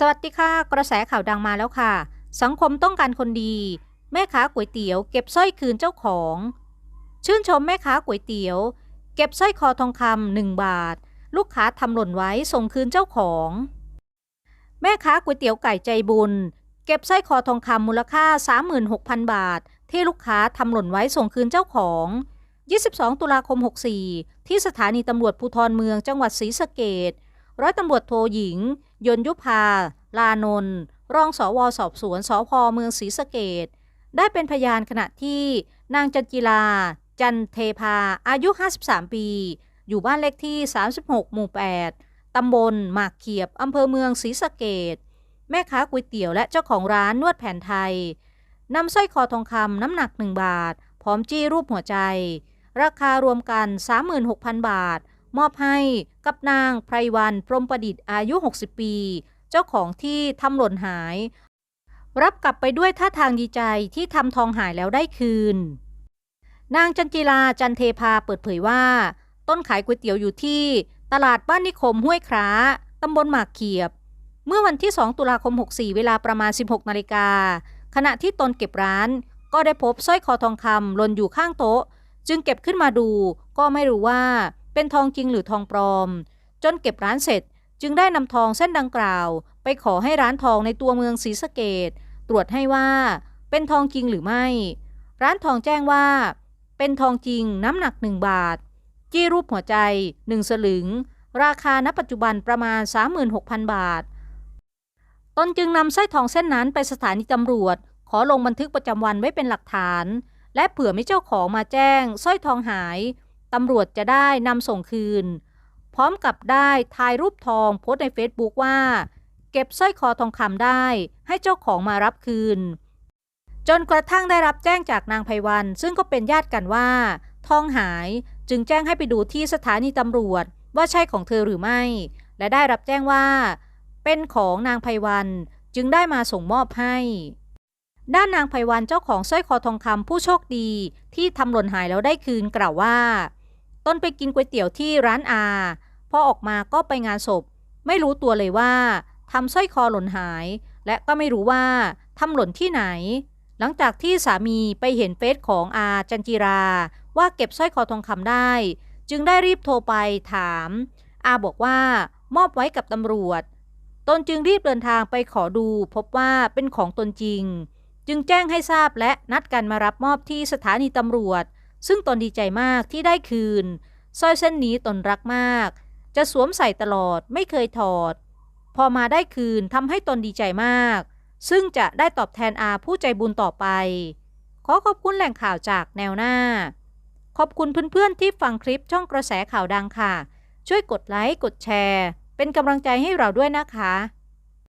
สวัสดีค่ะ กระแสข่าวดังมาแล้วค่ะ สังคมต้องการคนดี แม่ค้าก๋วยเตี๋ยวเก็บสร้อยคืนเจ้าของ ชื่นชมแม่ค้าก๋วยเตี๋ยว เก็บสร้อยคอทองคำหนึ่งบาท ลูกค้าทำหล่นไว้ส่งคืนเจ้าของ แม่ค้าก๋วยเตี๋ยวไก่ใจบุญ เก็บสร้อยคอทองคำมูลค่า 36,000 บาท ที่ลูกค้าทำหล่นไว้ส่งคืนเจ้าของ 22 ตุลาคม 64 ที่สถานีตำรวจภูธรเมืองจังหวัดศรีสะเกด ร้อยตำรวจโทหญิง ยนยุพา ลานนท์รองสอวสอบสวนสพเมืองศรีสะเกดได้เป็นพยานขณะที่นางจันจิลา จันเทพา อายุ 53 ปี อยู่บ้านเลขที่ 36 หมู่ 8 ตำบลหมากเขียบ อำเภอเมืองศรีสะเกดแม่ค้าก๋วยเตี๋ยวและเจ้าของร้านนวดแผนไทยนำสร้อยคอทองคำน้ำหนัก 1 บาท พร้อมจี้รูปหัวใจ ราคารวมกัน 36,000 บาท มอบให้กับนางไพรวันพรมประดิษฐ์อายุ 60 ปี เจ้าของที่ทำหล่นหาย รับกลับไปด้วยท่าทางดีใจที่ทำทองหายแล้วได้คืน นางจันจิลาจันเทพาเปิดเผยว่า ต้นขายก๋วยเตี๋ยวอยู่ที่ตลาดบ้านนิคมห้วยคราตำบลหมากเขียบ เมื่อวันที่ 2 ตุลาคม 64 เวลาประมาณ 16 นาฬิกา ขณะที่ตนเก็บร้าน ก็ได้พบสร้อยคอทองคำหล่นอยู่ข้างโต๊ะ จึงเก็บขึ้นมาดู ก็ไม่รู้ว่า เป็นทองจริงหรือทองปลอม จนเก็บร้านเสร็จจึงได้นำทองเส้นดังกล่าว ไปขอให้ร้านทองในตัวเมืองศรีสะเกดตรวจให้ว่า เป็นทองจริงหรือไม่ ร้านทองแจ้งว่า เป็นทองจริงน้ำหนักหนึ่งบาท จี้รูปหัวใจหนึ่งสลึง ราคาณปัจจุบันประมาณ 36,000 บาท ตนจึงนำสร้อยทองเส้นนั้นไปสถานีตำรวจ ขอลงบันทึกประจำวันไว้เป็นหลักฐาน และเผื่อไม่เจ้าของมาแจ้งสร้อยทองหาย ตำรวจจะได้นำส่งคืน พร้อมกับได้ถ่ายรูปทองโพสในเฟซบุ๊กว่า เก็บสร้อยคอทองคำได้ให้เจ้าของมารับคืน จนกระทั่งได้รับแจ้งจากนางไพวัน ซึ่งก็เป็นญาติกันว่า ทองหายจึงแจ้งให้ไปดูที่สถานีตำรวจว่าใช่ของเธอหรือไม่ และได้รับแจ้งว่า เป็นของนางไพวันจึงได้มาส่งมอบให้ด้านนางไพวันเจ้าของสร้อยคอทองคำผู้โชคดีที่ทำหล่นหายแล้วได้คืนกล่าวว่า ต้นไปกินก๋วยเตี๋ยวที่ร้านอาพอออกมาก็ไปงานศพ ไม่รู้ตัวเลยว่าทำสร้อยคอหล่นหาย และก็ไม่รู้ว่าทำหล่นที่ไหน หลังจากที่สามีไปเห็นเฟซของอาจันจิรา ว่าเก็บสร้อยคอทองคำได้ จึงได้รีบโทรไปถาม อาบอกว่ามอบไว้กับตำรวจ ตนจึงรีบเดินทางไปขอดู พบว่าเป็นของตนจริง จึงแจ้งให้ทราบและนัดกันมารับมอบที่สถานีตำรวจ ซึ่งตนดีใจมากที่ได้คืนสร้อยเส้นนี้ตนรักมาก จะสวมใส่ตลอดไม่เคยถอด พอมาได้คืนทำให้ตนดีใจมาก ซึ่งจะได้ตอบแทนอาผู้ใจบุญต่อไป ขอขอบคุณแหล่งข่าวจากแนวหน้า ขอบคุณเพื่อนๆที่ฟังคลิปช่องกระแสข่าวดังค่ะ ช่วยกดไลค์กดแชร์ เป็นกำลังใจให้เราด้วยนะคะ